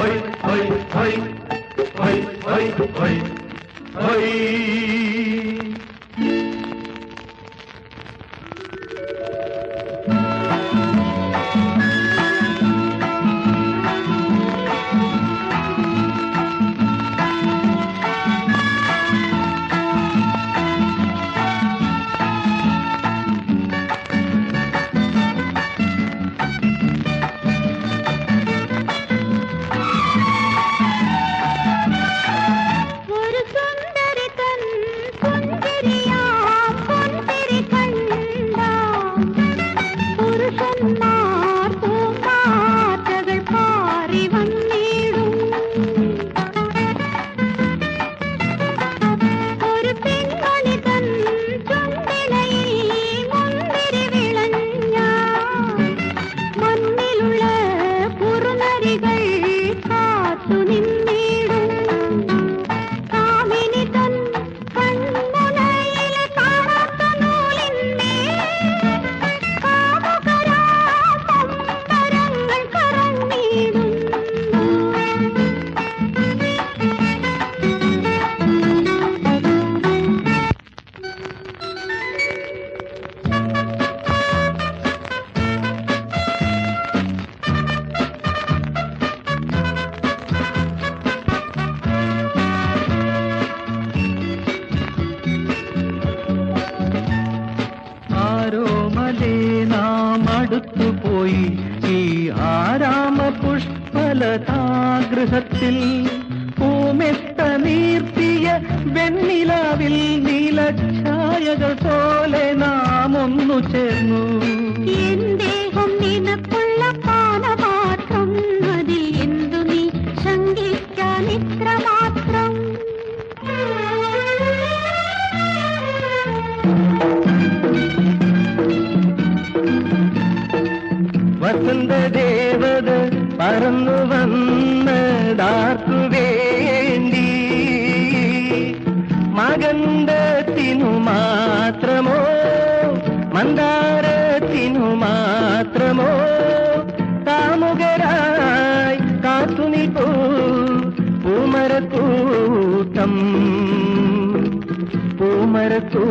hoy, hoy, hoy, hoy, hoy, hoy, hoy. നാം അടുത്തുപോയി ഈ ആരാമ പുഷ്പലതാഗൃഹത്തിൽ പൂമെത്ത നീർത്തിയ വെണ്ണിലാവിൽ നീലഛായകൾ പോലെ നാം ഒന്നു ചേർന്നു. വസന്തദേവത പറന്നു വന്നതാർക്കു വേണ്ടി. മകന്തത്തിനു മാത്രമോ മന്ദാരത്തിനു മാത്രമോ കാമുകരായി കാത്തുനി പൂമരത്തൂട്ടം. പൂമരത്തൂ